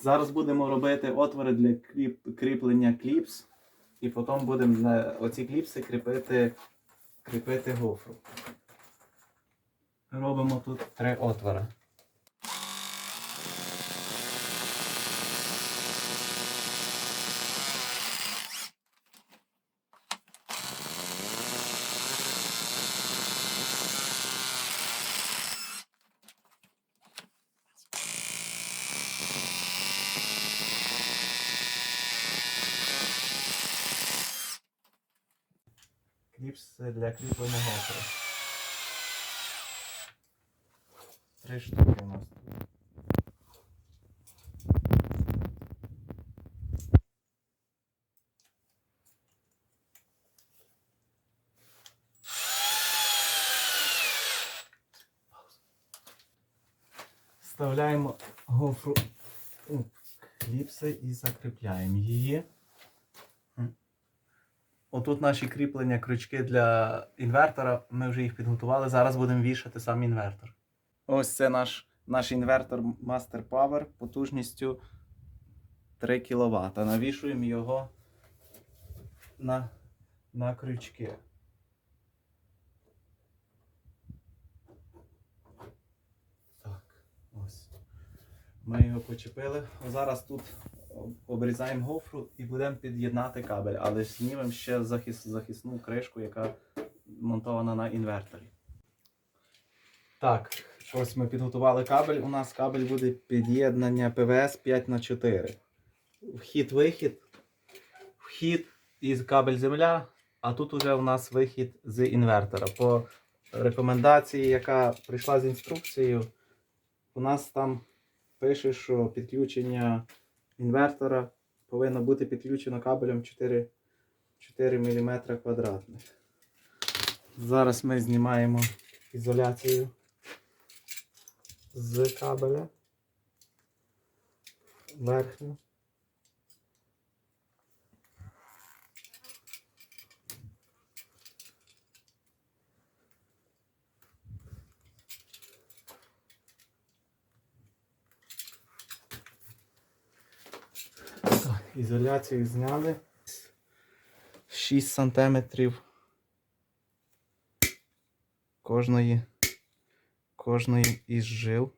Зараз будемо робити отвори для кріп... кріплення кліпс. І потім будемо на оці кліпси кріпити, кріпити гофру. Робимо тут три отвори. Кліпс для кріплення гофри. Три штуки у нас. Вставляємо гофру у кліпси і закріпляємо її. Отут наші кріплення крючки для інвертора. Ми вже їх підготували. Зараз будемо вішати сам інвертор. Ось це наш, наш інвертор Master Power потужністю 3 кВт. Навішуємо його на, на крючки. Так, ось. Ми його почепили. Зараз тут обрізаємо гофру і будемо під'єднати кабель, але знімемо ще захис, захисну кришку, яка монтована на інверторі. Так, ось ми підготували кабель. У нас кабель буде під'єднання ПВС 5х4. Вхід-вихід. Вхід із кабель земля, а тут уже у нас вихід з інвертора. По рекомендації, яка прийшла з інструкцією, у нас там пише, що підключення інвертора повинно бути підключено кабелем 4, 4 мм квадратних. Зараз ми знімаємо ізоляцію з кабеля верхню. Так, ізоляцію зняли. 6 сантиметрів кожної, кожної із жил.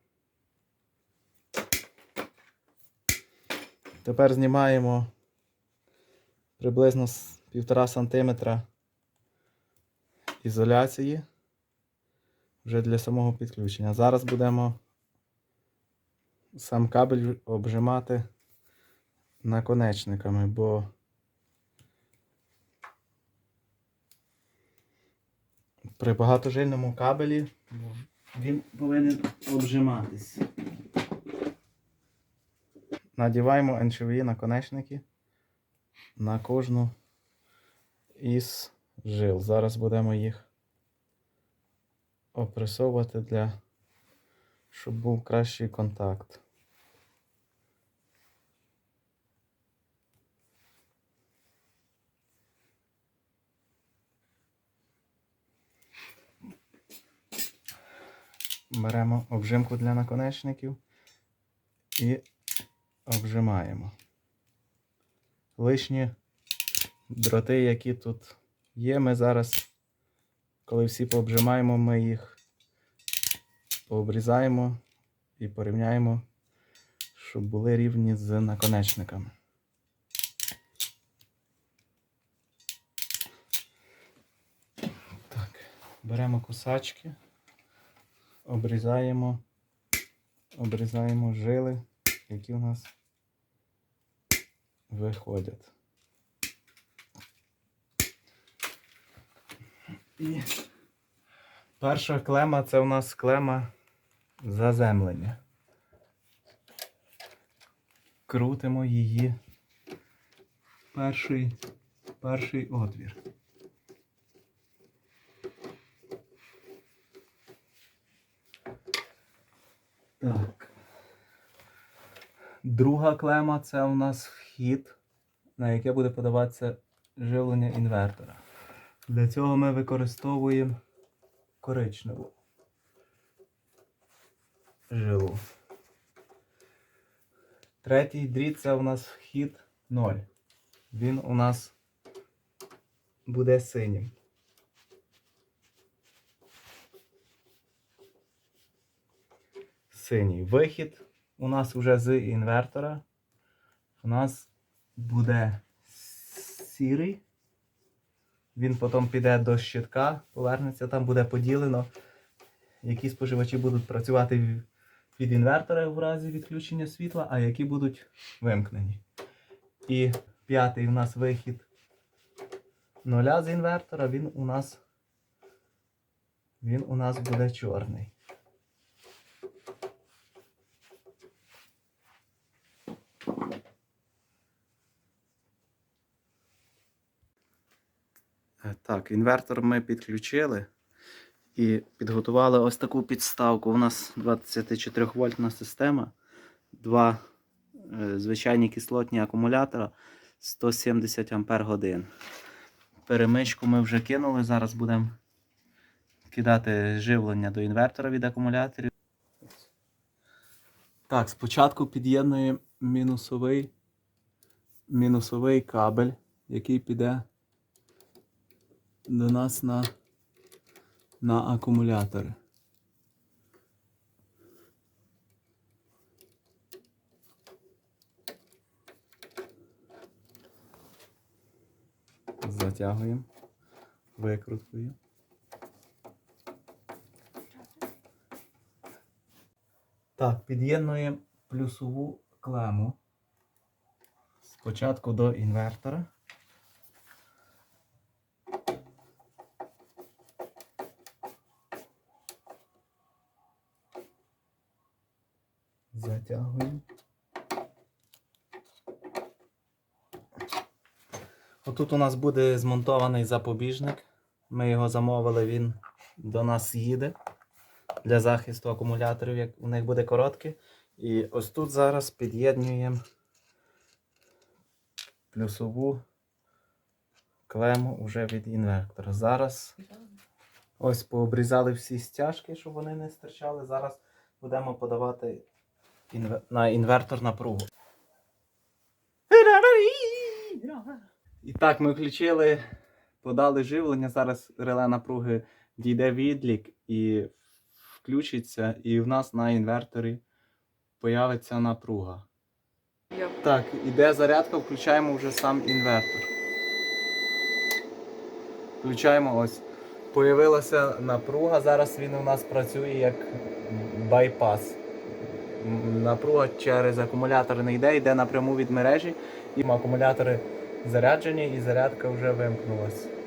Тепер знімаємо приблизно з 1,5 сантиметра ізоляції вже для самого підключення. Зараз будемо сам кабель обжимати наконечниками, бо при багатожильному кабелі він повинен обжиматись. Надіваємо НЧВІ наконечники на кожну із жил. Зараз будемо їх опресовувати для, щоб був кращий контакт. Беремо обжимку для наконечників і обжимаємо. Лишні дроти, які тут є, ми зараз, коли всі пообжимаємо, ми їх пообрізаємо і порівняємо, щоб були рівні з наконечниками. Так, беремо кусачки обрізаємо, обрізаємо жили, які у нас виходять. І перша клема це у нас клема заземлення. Крутимо її перший, перший отвір. Так. Друга клема це у нас вхід, на яке буде подаватися живлення інвертора. Для цього ми використовуємо коричневу жилу. Третій дріт це у нас вхід 0. Він у нас буде синім. Синій вихід у нас вже з інвертора. У нас буде сірий. Він потім піде до щитка, повернеться, там буде поділено. Які споживачі будуть працювати від інвертора в разі відключення світла, а які будуть вимкнені. І п'ятий у нас вихід нуля з інвертора, він у нас він у нас буде чорний. Так, інвертор ми підключили і підготували ось таку підставку. У нас 24 вольтна система, два е, звичайні кислотні акумулятора 170 ампер годин. Перемичку ми вже кинули. Зараз будемо кидати живлення до інвертора від акумуляторів. Так, спочатку під'єднуємо мінусовий, мінусовий кабель, який піде до нас на, на акумулятори. Затягуємо викруткою. Так, під'єднуємо плюсову клему. Спочатку до інвертора. Затягуємо. Отут у нас буде змонтований запобіжник. Ми його замовили, він до нас їде для захисту акумуляторів, як у них буде коротке. І ось тут зараз під'єднуємо плюсову клему вже від інвертора. Зараз ось пообрізали всі стяжки, щоб вони не стирчали. Зараз будемо подавати інве- на інвертор напругу. І так, ми включили, подали живлення. Зараз реле напруги дійде відлік і включиться, і в нас на інверторі появиться напруга. Так, іде зарядка, включаємо вже сам інвертор. Включаємо ось. Появилася напруга, зараз він у нас працює як байпас. Напруга через акумулятор не йде, йде напряму від мережі, і акумулятори заряджені і зарядка вже вимкнулась.